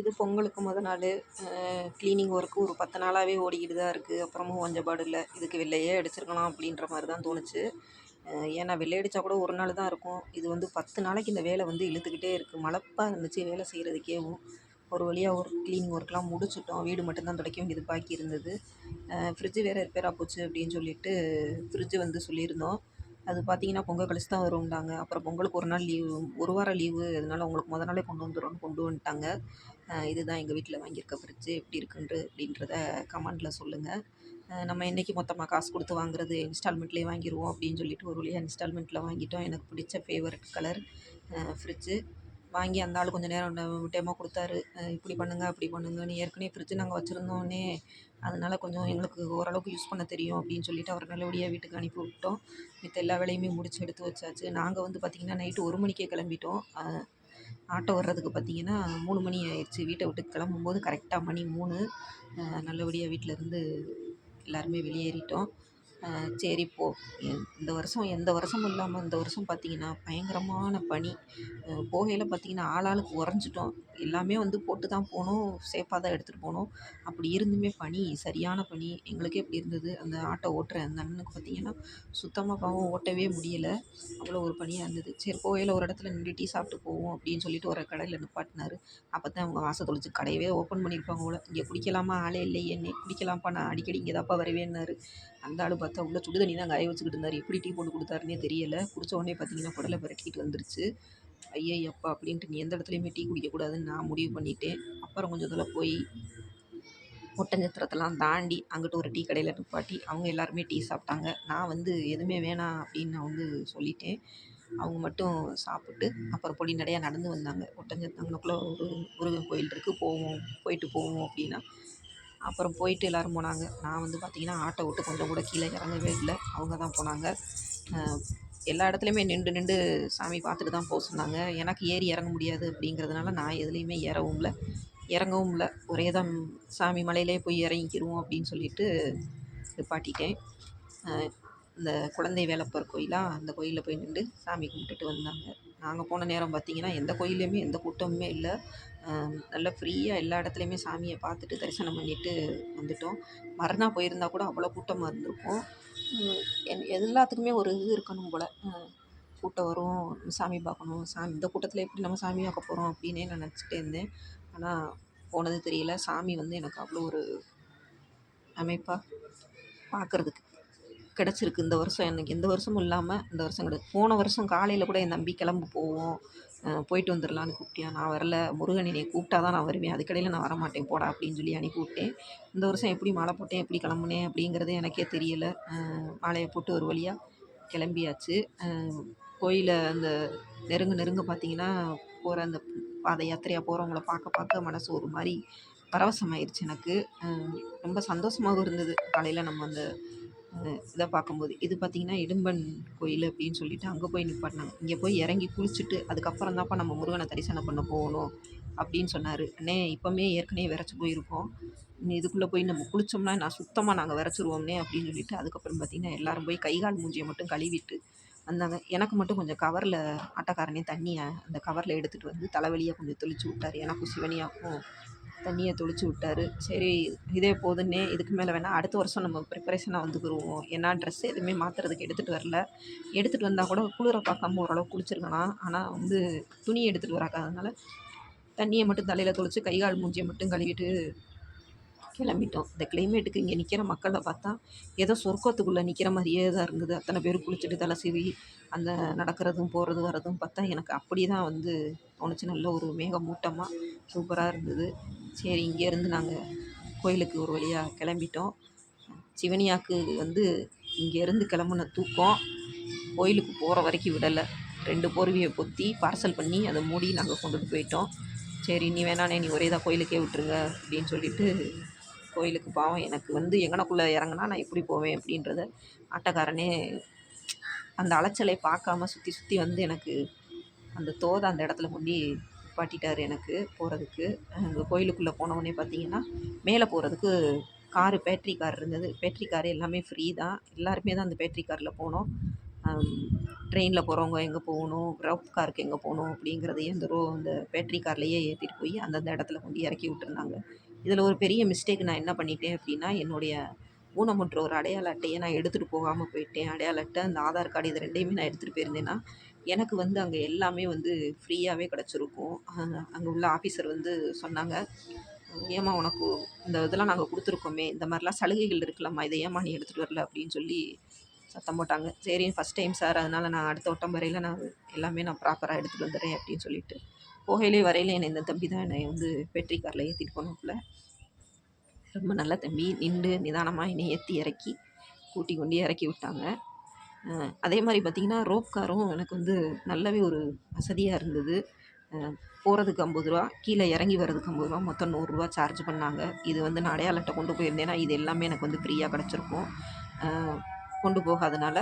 இது பொங்கலுக்கு முத நாள் க்ளீனிங் ஒர்க்கு ஒரு பத்து நாளாகவே ஓடிக்கிட்டு தான் இருக்குது அப்புறமும் கொஞ்சப்பாடு இல்லை. இதுக்கு வெள்ளையே அடிச்சிருக்கலாம் அப்படின்ற மாதிரி தான் தோணுச்சு ஏன்னா வெள்ளை அடித்தா கூட ஒரு நாள் தான் இருக்கும். இது வந்து பத்து நாளைக்கு இந்த வேலை வந்து இழுத்துக்கிட்டே இருக்குது மலப்பாக இருந்துச்சு வேலை செய்கிறதுக்கேவும் ஒரு வழியாக ஒரு க்ளீனிங் ஒர்க்லாம் முடிச்சிட்டோம். வீடு மட்டும்தான் துடைக்க வேண்டியது பாக்கி இருந்தது. ஃப்ரிட்ஜு வேறு ரிப்பேராக போச்சு அப்படின்னு சொல்லிட்டு ஃப்ரிட்ஜு வந்து சொல்லியிருந்தோம். அது பார்த்தீங்கன்னா பொங்கல் கழிச்சு தான் வரும்னாங்க அப்புறம் பொங்கலுக்கு ஒரு நாள் லீவு ஒரு வாரம் லீவு அதனால உங்களுக்கு முத நாளே கொண்டு வந்துடும்னு கொண்டு வந்துட்டாங்க. இதுதான் எங்கள் வீட்டில் வாங்கியிருக்க ஃப்ரிட்ஜு எப்படி இருக்குன்ட்டு அப்படின்றத கமெண்டில் சொல்லுங்கள் நம்ம என்றைக்கு மொத்தமாக காசு கொடுத்து வாங்குறது இன்ஸ்டால்மெண்ட்லேயே வாங்கிடுவோம் அப்படின்னு சொல்லிட்டு ஒரு வழியாக இன்ஸ்டால்மெண்ட்டில் வாங்கிட்டோம். எனக்கு பிடிச்ச ஃபேவரட் கலர் ஃப்ரிட்ஜு வாங்கி அந்த ஆள் கொஞ்சம் நேரம் டெமோ கொடுத்தாரு. இப்படி பண்ணுங்கள் அப்படி பண்ணுங்கன்னு ஏற்கனவே ஃப்ரிட்ஜு நாங்கள் வச்சுருந்தோன்னே அதனால் கொஞ்சம் எங்களுக்கு ஓரளவுக்கு யூஸ் பண்ண தெரியும் அப்படின்னு சொல்லிட்டு அவர் நல்லபடியாக வீட்டுக்கு அனுப்பி விட்டோம் மித்த எல்லா வேலையுமே முடிச்சு எடுத்து வச்சாச்சு. நாங்கள் வந்து பார்த்திங்கன்னா நைட்டு ஒரு மணிக்கே கிளம்பிட்டோம். ஆட்டோ வர்றதுக்கு பார்த்திங்கன்னா மூணு மணி ஆயிடுச்சு. வீட்டை விட்டு கிளம்பும்போது கரெக்டாக மணி மூணு. நல்லபடியாக வீட்டிலேருந்து எல்லாருமே வெளியேறிட்டோம். சரி போ. இந்த வருஷம் எந்த வருஷமும் இல்லாமல் இந்த வருஷம் பார்த்திங்கன்னா பயங்கரமான பனி. போகையில் பார்த்திங்கன்னா ஆளாளுக்கு உறைஞ்சிட்டோம். எல்லாமே வந்து போட்டு தான் போனோம் சேஃபாக தான் எடுத்துகிட்டு போனோம் அப்படி இருந்துமே பனி சரியான பனி. எங்களுக்கே எப்படி இருந்தது. அந்த ஆட்டோ ஓட்டுற அந்த அண்ணனுக்கு பார்த்திங்கன்னா சுத்தமாக பாவம் ஓட்டவே முடியலை. அவ்வளோ ஒரு பனியாக இருந்தது. சரி போகையில் ஒரு இடத்துல நின்று டீ சாப்பிட்டு போவோம் அப்படின்னு சொல்லிட்டு ஒரு கடையில் நிப்பாட்டினாரு. அப்போ தான் அவங்க வாசல் தொழிச்சு கடையவே ஓப்பன் பண்ணியிருப்பாங்க போல. இங்கே குடிக்கலாமா? ஆளே இல்லையே. என்னை குடிக்கலாம்ப்பா? நான் அடிக்கடி இங்கே தான்ப்பா வருவேன்னாரு. அந்த ஆள் பார்த்து உள்ள சுடு தண்ணி தான் காய வச்சுக்கிட்டு இருந்தார். எப்படி டீ போட்டு கொடுத்தாருன்னே தெரியல. குடிச்ச உடனே பார்த்தீங்கன்னா குடலை பிறக்கிட்டு வந்துருச்சு. ஐயப்பா அப்படின்ட்டு நீ எந்த இடத்துலையுமே டீ குடிக்கக்கூடாதுன்னு நான் முடிவு பண்ணிட்டேன். அப்புறம் கொஞ்சம் இதில் போய் ஒட்டஞ்சத்திரத்தெல்லாம் தாண்டி அங்கிட்டு ஒரு டீ கடையில் நிப்பாட்டி அவங்க எல்லாருமே டீ சாப்பிட்டாங்க. நான் வந்து எதுவுமே வேணாம் அப்படின்னு நான் வந்து சொல்லிட்டேன். அவங்க மட்டும் சாப்பிட்டு அப்புறம் பொடி நடையாக நடந்து வந்தாங்க. ஒட்டஞ்சத்திரங்களுக்குள்ளே ஒரு முருகன் கோயில் இருக்குது போவோம் போயிட்டு போவோம் அப்படின்னா அப்புறம் போயிட்டு எல்லோரும் போனாங்க. நான் வந்து பார்த்திங்கன்னா ஆட்டோ விட்டு கொஞ்சம் கூட கீழே இறங்கவே இல்லை. அவங்க தான் போனாங்க. எல்லா இடத்துலையுமே நின்று நின்று சாமி பார்த்துட்டு தான் போக சொன்னாங்க. எனக்கு ஏறி இறங்க முடியாது அப்படிங்கிறதுனால நான் எதுலேயுமே ஏறவும் இல்லை. இறங்கவும் இல்லை. ஒரே தான் சாமி மலையிலே போய் இறங்கிக்கிருவோம் அப்படின்னு சொல்லிட்டு நிப்பாட்டிட்டேன். இந்த குழந்தை வேலப்பர் கோயிலாக அந்த கோயிலில் போய் நின்று சாமி கும்பிட்டுட்டு வந்தாங்க. நாங்கள் போன நேரம் பார்த்திங்கன்னா எந்த கோயிலையுமே எந்த கூட்டமுமே இல்லை. நல்லா ஃப்ரீயாக எல்லா இடத்துலையுமே சாமியை பார்த்துட்டு தரிசனம் பண்ணிவிட்டு வந்துவிட்டோம் மறுநாள் போயிருந்தா கூட அவ்வளோ கூட்டமாக இருந்திருக்கும். என் எல்லாத்துக்குமே ஒரு இது இருக்கணும் போல். கூட்டம் வரும் சாமி பார்க்கணும். சாமி இந்த கூட்டத்தில் எப்படி நம்ம சாமி பார்க்க போகிறோம் அப்படின்னே நான் நினச்சிட்டே இருந்தேன். ஆனால் போனது தெரியல. சாமி வந்து எனக்கு அவ்வளோ ஒரு அமைப்பாக பார்க்குறதுக்கு. கிடச்சிருக்கு. இந்த வருஷம் எனக்கு எந்த வருஷமும் இல்லாமல் இந்த வருஷம் கிடையாது. போன வருஷம் காலையில் கூட என் தம்பி கிளம்பு போவோம். போயிட்டு வந்துடலான்னு கூப்பிட்டியா. நான் வரல. முருகன் என்னை கூப்பிட்டா தான் நான் வருவேன். அதுக்கடையில் நான் வரமாட்டேன். போடா அப்படின்னு சொல்லி அனுப்பி விட்டேன். இந்த வருஷம் எப்படி மாலை போட்டேன் எப்படி கிளம்புனேன் அப்படிங்கிறது எனக்கே தெரியலை. மாலையை போட்டு ஒரு வழியாக கிளம்பியாச்சு. கோயிலை அந்த நெருங்க நெருங்க பார்த்தீங்கன்னா போகிற அந்த பாத யாத்திரையாக போகிறவங்கள பார்க்க பார்க்க மனசு ஒரு மாதிரி பரவசமாயிருச்சு எனக்கு. ரொம்ப சந்தோஷமாகவும் இருந்தது. காலையில் நம்ம அந்த இதை பார்க்கும்போது இது பார்த்திங்கன்னா இடும்பன் கோயில் அப்படின்னு சொல்லிட்டு அங்கே போய் நிப்பாட்டினாங்க. இங்கே போய் இறங்கி குளிச்சுட்டு அதுக்கப்புறம் தான்ப்பா நம்ம முருகனை தரிசனம் பண்ண போகணும் அப்படின்னு சொன்னார். அண்ணே இப்போமே ஏற்கனவே விரைச்சி போயிருக்கோம். இதுக்குள்ளே போய் நம்ம குளித்தோம்னா நான் சுத்தமாக நாங்கள் விரைச்சிருவோம்னே அப்படின்னு சொல்லிட்டு அதுக்கப்புறம் பார்த்திங்கன்னா எல்லோரும் போய் கை கால் மூஞ்சியை மட்டும் கழுவிட்டு வந்தாங்க. எனக்கு மட்டும் கொஞ்சம் கவரில் ஆட்டக்காரனே தண்ணியை அந்த கவரில் எடுத்துகிட்டு வந்து தலைவலியாக கொஞ்சம் தெளித்து விட்டார். எனக்கும் சிவனியாக்கும் தண்ணியை தொளிச்சு விட்டார். சரி இதே போதுன்னே இதுக்கு மேலே வேணால் அடுத்த வருஷம் நம்ம ப்ரிப்பரேஷனாக வந்துக்கிருவோம். ஏன்னா ட்ரெஸ் எதுவுமே மாற்றுறதுக்கு எடுத்துகிட்டு வரல. எடுத்துகிட்டு வந்தால் கூட குளிரை பார்க்காம ஓரளவு குளிச்சிருக்கலாம். ஆனால் வந்து துணி எடுத்துகிட்டு வராக்காதனால தண்ணியை மட்டும் தலையில் தொளிச்சு கை கால் மூஞ்சியை மட்டும் கழுவிட்டு கிளம்பிட்டோம். இந்த கிளைமேட்டுக்கு இங்கே நிற்கிற மக்களை பார்த்தா ஏதோ சொர்க்கத்துக்குள்ளே நிற்கிற மாதிரியே தான் இருந்தது அத்தனை பேர் குளிச்சுட்டு தலை சீவி அந்த நடக்கிறதும் போகிறது வரதும் பார்த்தா எனக்கு அப்படி தான் வந்து தோணுச்சு. நல்ல ஒரு மேகமூட்டமாக சூப்பராக இருந்தது. சரி இங்கேருந்து நாங்கள் கோயிலுக்கு ஒரு வழியாக கிளம்பிட்டோம். சிவனியாக்கு வந்து இங்கேருந்து கிளம்புன தூக்கம். கோயிலுக்கு போகிற வரைக்கும் விடலை. ரெண்டு போர்வையை பொத்தி பார்சல் பண்ணி அதை மூடி நாங்கள் கொண்டுட்டு போயிட்டோம். சரி நீ வேணானே நீ ஒரே தான் கோயிலுக்கே விட்டுருங்க அப்படின்னு சொல்லிட்டு கோயிலுக்கு பாவம். எனக்கு வந்து எங்கனக்குள்ளே இறங்குனா நான் எப்படி போவேன் அப்படின்றத ஆட்டக்காரனே அந்த அலைச்சலை பார்க்காம சுற்றி சுற்றி வந்து எனக்கு அந்த தோதை அந்த இடத்துல கொண்டு நிப்பாட்டிட்டார் எனக்கு போகிறதுக்கு அங்கே கோயிலுக்குள்ளே போனவுடனே பார்த்தீங்கன்னா மேலே போகிறதுக்கு காரு பேட்ரி கார் இருந்தது. பேட்ரி கார் எல்லாமே ஃப்ரீ தான். எல்லாருமே தான் அந்த பேட்ரி காரில் போனோம். ட்ரெயினில் போகிறவங்க எங்கே போகணும் ரஃப் காருக்கு எங்கே போகணும் அப்படிங்கிறதையும் இந்த ரோ இந்த பேட்ரி கார்லேயே ஏற்றிட்டு போய் அந்தந்த இடத்துல கொண்டு இறக்கி விட்டுருந்தாங்க. இதில் ஒரு பெரிய மிஸ்டேக் நான் என்ன பண்ணிட்டேன் அப்படின்னா என்னுடைய ஊனமுற்ற ஒரு அடையாள அட்டையை நான் எடுத்துகிட்டு போகாமல் போயிட்டேன். அடையாள அட்டை அந்த ஆதார் கார்டு இது ரெண்டையுமே நான் எடுத்துகிட்டு போயிருந்தேன்னா எனக்கு வந்து அங்கே எல்லாமே வந்து ஃப்ரீயாகவே கிடச்சிருக்கும். அங்கே உள்ள ஆஃபீஸர் வந்து சொன்னாங்க ஏம்மா உனக்கு இந்த இதெல்லாம் நாங்கள் கொடுத்துருக்கோமே இந்த மாதிரிலாம் சலுகைகள் இருக்கலாமா இதை ஏம்மா நீ எடுத்துகிட்டு வரல? அப்படின்னு சொல்லி சத்தம் போட்டாங்க. சரி ஃபஸ்ட் டைம் சார் அதனால் நான் அடுத்த வட்டம் வரையில் நான் எல்லாமே நான் ப்ராப்பராக எடுத்துகிட்டு வந்துடுறேன் அப்படின்னு சொல்லிட்டு. போகையிலே வரையில என்னை இந்த தம்பி தான் என்னை வந்து வெற்றி காரில் ஏற்றிட்டு போனோம்ல ரொம்ப நல்ல தம்பி நின்று நிதானமாக என்னை ஏற்றி இறக்கி கூட்டி கொண்டு இறக்கி விட்டாங்க. அதே மாதிரி பார்த்திங்கன்னா ரோப் காரும் எனக்கு வந்து நல்லாவே ஒரு வசதியாக இருந்தது. போகிறதுக்கு ஐம்பது ரூபா கீழே இறங்கி வர்றதுக்கு ஐம்பது ரூபா மொத்தம் நூறுரூவா சார்ஜ் பண்ணாங்க. இது வந்து நான் அடையாள கொண்டு போயிருந்தேன்னா இது எல்லாமே எனக்கு வந்து ஃப்ரீயாக கிடச்சிருக்கும். கொண்டு போகாதனால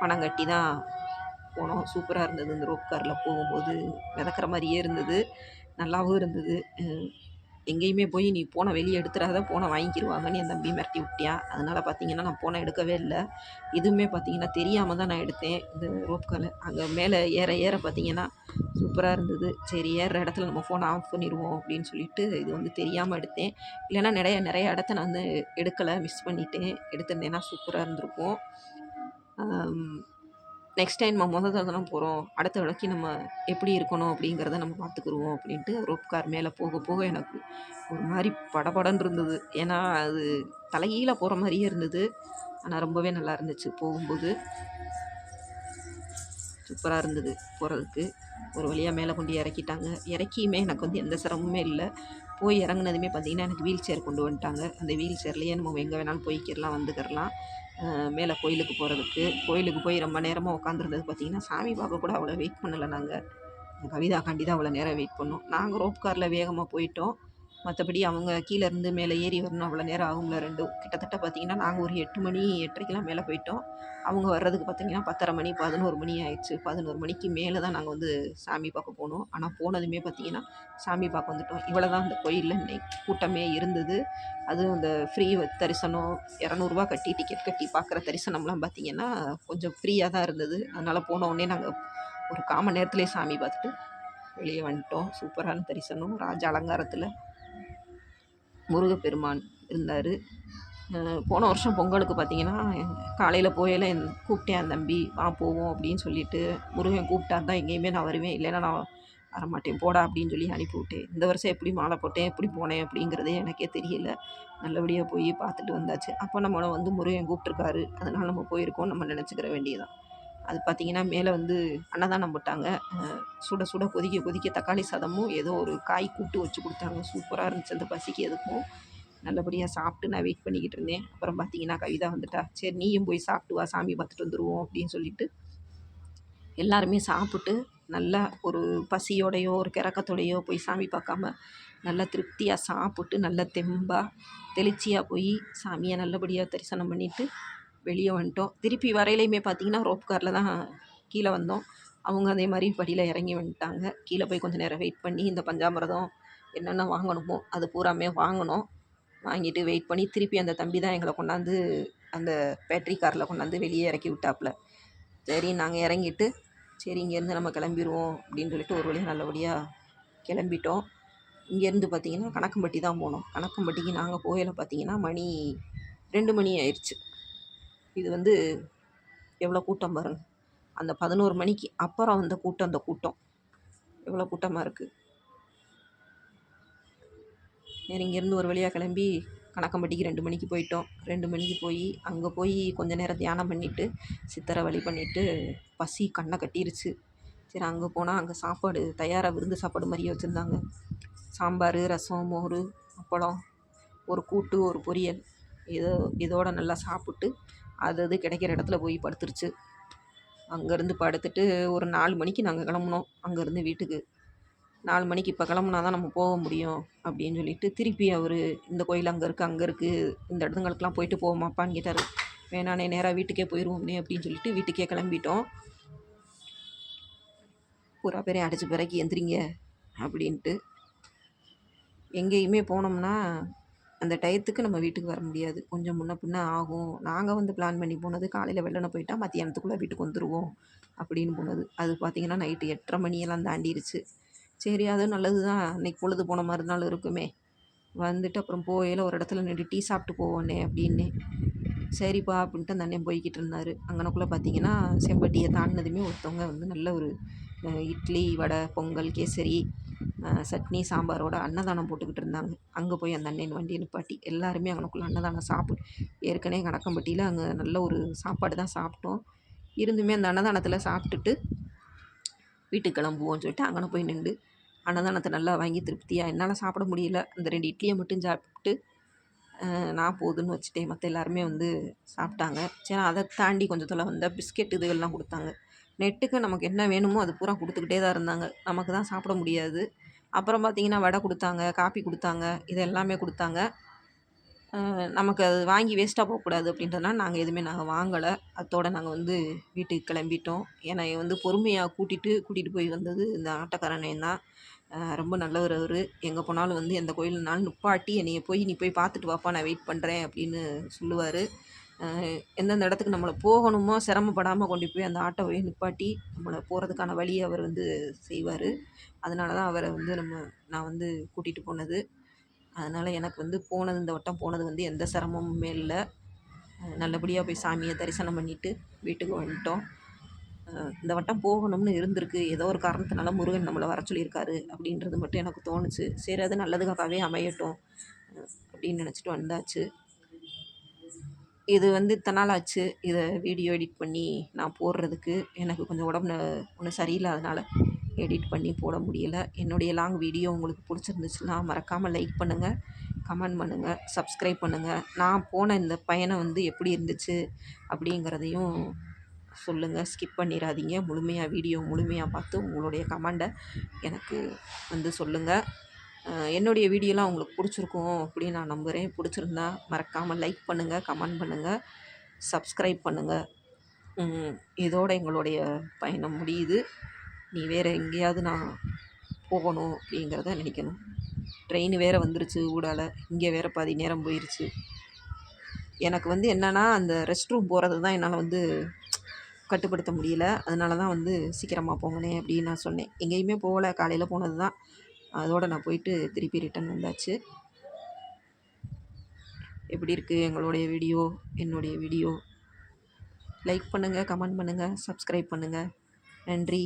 பணம் கட்டி தான் போனோம். சூப்பராக இருந்தது இந்த ரோப் காரில் போகும்போது. மிதக்கிற மாதிரியே இருந்தது. நல்லாவும் இருந்தது. எங்கேயுமே போய் நீ போனை வெளியே எடுத்துடாத போனை வாங்கிக்கிடுவாங்கன்னு என் தம்பி மிரட்டி விட்டியான் அதனால் பார்த்தீங்கன்னா நான் போனை எடுக்கவே இல்லை. இதுவுமே பார்த்தீங்கன்னா தெரியாமல் தான் நான் எடுத்தேன் இந்த ரோப் அங்கே மேலே ஏற ஏற பார்த்தீங்கன்னா சூப்பராக இருந்தது. சரி ஏற இடத்துல நம்ம ஃபோனை ஆஃப் பண்ணிடுவோம் அப்படின்னு சொல்லிட்டு இது வந்து தெரியாமல் எடுத்தேன். இல்லைன்னா நிறைய நிறைய இடத்த நான் வந்து எடுக்கலை மிஸ் பண்ணிட்டேன். எடுத்திருந்தேன்னா சூப்பராக இருந்திருக்கும். நெக்ஸ்ட் டைம் நம்ம முதல் தடவை தானே போகிறோம் அடுத்த தடவைக்கு நம்ம எப்படி இருக்கணும் அப்படிங்கிறத நம்ம பார்த்துக்குருவோம் அப்படின்ட்டு ரோப் கார் மேலே போக போக எனக்கு ஒரு மாதிரி படபடன்னு இருந்தது. ஏன்னா அது தலைகீழ போகிற மாதிரியே இருந்தது. ஆனால் ரொம்பவே நல்லா இருந்துச்சு போகும்போது. சூப்பராக இருந்தது போகிறதுக்கு ஒரு வழியாக மேலே கொண்டு இறக்கிட்டாங்க. இறக்கியுமே எனக்கு வந்து எந்த சிரமமுமே இல்லை. போய் இறங்குனதுமே பார்த்திங்கன்னா எனக்கு வீல் சேர் கொண்டு வந்துட்டாங்க. அந்த வீல் சேர்லேயே நம்ம எங்கே வேணாலும் போய்க்கிறலாம் வந்துக்கிறலாம் மேலே கோயிலுக்கு போகிறதுக்கு கோயிலுக்கு போய் ரொம்ப நேரமாக உட்காந்துருந்தது பார்த்திங்கன்னா சாமி பார்க்க கூட அவ்வளோ வெயிட் பண்ணலை நாங்கள் கவிதாக்காண்டி தான் அவ்வளோ நேரம் வெயிட் பண்ணோம். நாங்கள் ரோப் காரில் வேகமாக போயிட்டோம். மற்றபடி அவங்க கீழே இருந்து மேலே ஏறி வரணும். அவ்வளோ நேரம் ஆகும்ல ரெண்டு கிட்டத்தட்ட பார்த்திங்கன்னா நாங்கள் ஒரு எட்டு மணி எட்டரைக்கெலாம் மேலே போயிட்டோம். அவங்க வர்றதுக்கு பார்த்திங்கன்னா பத்தரை மணி பதினோரு மணி ஆயிடுச்சு. பதினோரு மணிக்கு மேலே தான் நாங்கள் வந்து சாமி பார்க்க போனோம். ஆனால் போனதுமே பார்த்திங்கன்னா சாமி பார்க்க வந்துட்டோம். இவ்வளோ தான் அந்த கோயிலில் இன்னைக்கு கூட்டமே இருந்தது. அதுவும் அந்த ஃப்ரீ தரிசனம் இரநூறுவா கட்டி டிக்கெட் கட்டி பார்க்குற தரிசனம்லாம் பார்த்திங்கன்னா கொஞ்சம் ஃப்ரீயாக தான் இருந்தது. அதனால் போன உடனே நாங்கள் ஒரு காம நேரத்துலேயே சாமி பார்த்துட்டு வெளியே வந்துட்டோம். சூப்பரான தரிசனம். ராஜ அலங்காரத்தில் முருகப்பெருமான் இருந்தார். போன வருஷம் பொங்கலுக்கு பார்த்தீங்கன்னா காலையில் போயில கூப்பிட்டேன் தம்பி வா போவோம் அப்படின்னு சொல்லிட்டு முருகன் கூப்பிட்டா தான் எங்கேயுமே நான் வருவேன். இல்லைன்னா நான் வரமாட்டேன். போடா அப்படின்னு சொல்லி அனுப்பிவிட்டேன் இந்த வருஷம் எப்படி மாலை போட்டேன் எப்படி போனேன் அப்படிங்கிறதே எனக்கே தெரியல. நல்லபடியாக போய் பார்த்துட்டு வந்தாச்சு. அப்போ நம்மளை வந்து முருகன் கூப்பிட்ருக்காரு அதனால் நம்ம போயிருக்கோம் நம்ம நினச்சிக்கிற வேண்டியதான் அது பார்த்திங்கன்னா மேலே வந்து அன்னதானம் போட்டாங்க. சுட சுட கொதிக்க கொதிக்க தக்காளி சாதமும் ஏதோ ஒரு காய் கூட்டு வச்சு கொடுத்தாங்க. சூப்பராக இருந்துச்சு அந்த பசிக்கு எதுக்கும். நல்லபடியாக சாப்பிட்டு நான் வெயிட் பண்ணிக்கிட்டு இருந்தேன். அப்புறம் பார்த்தீங்கன்னா கவிதா வந்துட்டா சரி நீயும் போய் சாப்பிட்டு வா சாமி பார்த்துட்டு வந்துடுவோம் அப்படின்னு சொல்லிட்டு எல்லாருமே சாப்பிட்டு நல்லா ஒரு பசியோடையோ ஒரு கிறக்கத்தோடையோ போய் சாமி பார்க்காம நல்லா திருப்தியாக சாப்பிட்டு நல்லா தெம்பாக தெளிச்சியாக போய் சாமியை நல்லபடியாக தரிசனம் பண்ணிவிட்டு வெளியே வந்துட்டோம். திருப்பி வரையிலையுமே பார்த்தீங்கன்னா ரோப் காரில் தான் கீழே வந்தோம். அவங்க அதே மாதிரி படியில் இறங்கி வந்துட்டாங்க. கீழே போய் கொஞ்சம் நேரம் வெயிட் பண்ணி இந்த பஞ்சாமிரதம் என்னென்ன வாங்கணுமோ அது பூராமே வாங்கினோம். வாங்கிட்டு வெயிட் பண்ணி திருப்பி அந்த தம்பி தான் எங்களை கொண்டாந்து அந்த பேட்ரி காரில் கொண்டாந்து வெளியே இறக்கி விட்டாப்புல. சரி நாங்கள் இறங்கிட்டு சரி இங்கேருந்து நம்ம கிளம்பிடுவோம் அப்படின்னு சொல்லிட்டு ஒரு வழியாக நல்லபடியாக கிளம்பிட்டோம். இங்கேருந்து பார்த்திங்கன்னா கணக்கம்பட்டி தான் போனோம். கணக்கம்பட்டிக்கு நாங்கள் போயில பார்த்திங்கன்னா மணி ரெண்டு மணி ஆயிடுச்சு இது வந்து எவ்வளோ கூட்டம் பாருங்கள் அந்த பதினோரு மணிக்கு அப்புறம் வந்த கூட்டம் அந்த கூட்டம். எவ்வளோ கூட்டமாக இருக்குது நேரம் இங்கேருந்து ஒரு வழியாக கிளம்பி கணக்கம்பட்டிக்கு ரெண்டு மணிக்கு போயிட்டோம். ரெண்டு மணிக்கு போய் அங்கே போய் கொஞ்சம் நேரம் தியானம் பண்ணிவிட்டு சித்தரை வழி பண்ணிவிட்டு பசி கண்ணை கட்டிருச்சு. சரி அங்கே போனால் அங்கே சாப்பாடு தயாராக விருந்து சாப்பாடு மாதிரியே வச்சுருந்தாங்க. சாம்பார் ரசம் மோர் அப்பளம் ஒரு கூட்டு ஒரு பொரியல். இதோ இதோட நல்லா சாப்பிட்டு அது அது கிடைக்கிற இடத்துல போய் படுத்துருச்சு. அங்கேருந்து படுத்துட்டு ஒரு நாலு மணிக்கு நாங்கள் கிளம்புனோம். அங்கேருந்து வீட்டுக்கு. நாலு மணிக்கு இப்போ கிளம்புனா தான் நம்ம போக முடியும் அப்படின்னு சொல்லிட்டு திருப்பி அவர் இந்த கோயில் அங்கே இருக்குது அங்கே இருக்குது இந்த இடத்துங்களுக்கெலாம் போயிட்டு போவோமாப்பான்னு கேட்டார். வேணானே நேராக வீட்டுக்கே போயிடுவோம்னே அப்படின்னு சொல்லிட்டு வீட்டுக்கே கிளம்பிட்டோம். பூரா பேரையும் அடித்த பிறகு எந்திரிங்க அப்படின்ட்டு. எங்கேயுமே போனோம்னா அந்த டயத்துக்கு நம்ம வீட்டுக்கு வர முடியாது. கொஞ்சம் முன்ன பின்ன ஆகும். நாங்கள் வந்து பிளான் பண்ணி போனது காலையில் வெள்ளனை போயிட்டால் மத்தியானத்துக்குள்ளே வீட்டுக்கு வந்துடுவோம் அப்படின்னு போனது. அது பார்த்திங்கன்னா நைட்டு எட்டரை மணியெல்லாம் தாண்டிருச்சு. சரி அதுவும் நல்லது தான் அன்றைக்கி பொழுது போன மறுநாள் இருக்குமே. வந்துட்டு அப்புறம் போகையில் ஒரு இடத்துல நின்று டீ சாப்பிட்டு போவோன்னே அப்படின்னு. சரிப்பா அப்படின்ட்டு அந்த அண்ணன் போய்கிட்டு இருந்தார். அங்கனக்குள்ளே பார்த்தீங்கன்னா செம்பட்டியை தாண்டினதுமே ஒருத்தவங்க வந்து நல்ல ஒரு இட்லி வடை பொங்கல் கேசரி சட்னி சாம்பாரோட அன்னதானம் போட்டுக்கிட்டு இருந்தாங்க. அங்கே போய் அந்த அண்ணன் வண்டியை நிப்பாட்டி எல்லாருமே அங்கனக்குள்ளே அன்னதானம் சாப்பிடு ஏற்கனவே கணக்கம்பட்டியில் அங்கே நல்ல ஒரு சாப்பாடு தான் சாப்பிட்டோம். இருந்துமே அந்த அன்னதானத்தில் சாப்பிட்டுட்டு வீட்டுக்கு கிளம்புவோம்னு சொல்லிட்டு அங்கே போய் நின்று அன்னதானத்தை நல்லா வாங்கி திருப்தியாக என்னால் சாப்பிட முடியல. அந்த ரெண்டு இட்லியை மட்டும் சாப்பிட்டு நான் போதுன்னு வச்சுட்டேன். மற்ற எல்லாருமே வந்து சாப்பிட்டாங்க. சரி அதை தாண்டி கொஞ்சம் தொலை வந்தால் பிஸ்கெட் இதுகள்லாம் கொடுத்தாங்க. நெட்டுக்கு நமக்கு என்ன வேணுமோ அது பூரா கொடுத்துக்கிட்டே தான் இருந்தாங்க. நமக்கு தான் சாப்பிட முடியாது. அப்புறம் பார்த்தீங்கன்னா வடை கொடுத்தாங்க காப்பி கொடுத்தாங்க இது எல்லாமே கொடுத்தாங்க. நமக்கு அது வாங்கி வேஸ்ட்டாக போகக்கூடாது அப்படின்றதுனால நாங்கள் எதுவுமே நாங்கள் வாங்கலை. அதோடு நாங்கள் வந்து வீட்டுக்கு கிளம்பிட்டோம். ஏன்னா வந்து பொறுமையாக கூட்டிகிட்டு கூட்டிகிட்டு போய் வந்தது இந்த ஆட்டோக்காரனே தான். ரொம்ப நல்லவர் அவர். எங்கே போனாலும் வந்து எந்த கோயிலுனாலும் நிப்பாட்டி என்னைய போய் நீ போய் பார்த்துட்டு வாப்பா நான் வெயிட் பண்ணுறேன் அப்படின்னு சொல்லுவார். எந்தெந்த இடத்துக்கு நம்மளை போகணுமோ சிரமப்படாமல் கொண்டு போய் அந்த ஆட்டோவை நிப்பாட்டி நம்மளை போகிறதுக்கான வழியை அவர் வந்து செய்வார். அதனால தான் அவரை வந்து நம்ம நான் வந்து கூட்டிகிட்டு போனது. அதனால் எனக்கு வந்து போனது இந்த வட்டம் போனது வந்து எந்த சிரமமுமே இல்லை. நல்லபடியாக போய் சாமியை தரிசனம் பண்ணிவிட்டு வீட்டுக்கு வந்துட்டோம். இந்த வட்டம் போகணும்னு இருந்திருக்கு. ஏதோ ஒரு காரணத்தினால முருகன் நம்மளை வர சொல்லியிருக்காரு அப்படின்றது மட்டும் எனக்கு தோணுச்சு. சரி அது நல்லதுக்காகவே அமையட்டும் அப்படின்னு நினச்சிட்டு வந்தாச்சு. இது வந்து இத்தனை நாள் ஆச்சு. இதை வீடியோ எடிட் பண்ணி நான் போடுறதுக்கு. எனக்கு கொஞ்சம் உடம்பு ஒன்றும் சரியில்லாதனால எடிட் பண்ணி போட முடியலை. என்னுடைய லாங் வீடியோ உங்களுக்கு பிடிச்சிருந்துச்சுன்னா மறக்காமல் லைக் பண்ணுங்கள் கமெண்ட் பண்ணுங்கள் சப்ஸ்கிரைப் பண்ணுங்கள் நான் போன இந்த பயணம் வந்து எப்படி இருந்துச்சு அப்படிங்கிறதையும் சொல்லுங்கள் ஸ்கிப் பண்ணிடாதீங்க முழுமையாக வீடியோ முழுமையாக பார்த்து உங்களுடைய கமெண்டை எனக்கு வந்து சொல்லுங்கள் என்னுடைய வீடியோலாம் உங்களுக்கு பிடிச்சிருக்கும் அப்படின்னு நான் நம்புகிறேன் பிடிச்சிருந்தா மறக்காமல் லைக் பண்ணுங்கள் கமெண்ட் பண்ணுங்கள் சப்ஸ்கிரைப் பண்ணுங்கள் இதோட எங்களுடைய பயணம் முடியுது. நீ வேறு எங்கேயாவது நான் போகணும் அப்படிங்கிறத நினைக்கணும். ட்ரெயின் வேறு வந்துருச்சு ஊடால. இங்கே வேறு பாதி நேரம் போயிடுச்சு எனக்கு வந்து என்னென்னா அந்த ரெஸ்ட் ரூம் போகிறது தான் என்னால் வந்து கட்டுப்படுத்த முடியல. அதனால தான் வந்து சீக்கிரமாக போங்கண்ணே அப்படின்னு நான் சொன்னேன். எங்கேயுமே போகல. காலையில் போனது தான் அதோடு நான் போயிட்டு திருப்பி ரிட்டன் வந்தாச்சு. எப்படி இருக்குது எங்களுடைய வீடியோ என்னுடைய வீடியோ லைக் பண்ணுங்கள் கமெண்ட் பண்ணுங்கள் சப்ஸ்கிரைப் பண்ணுங்கள் நன்றி.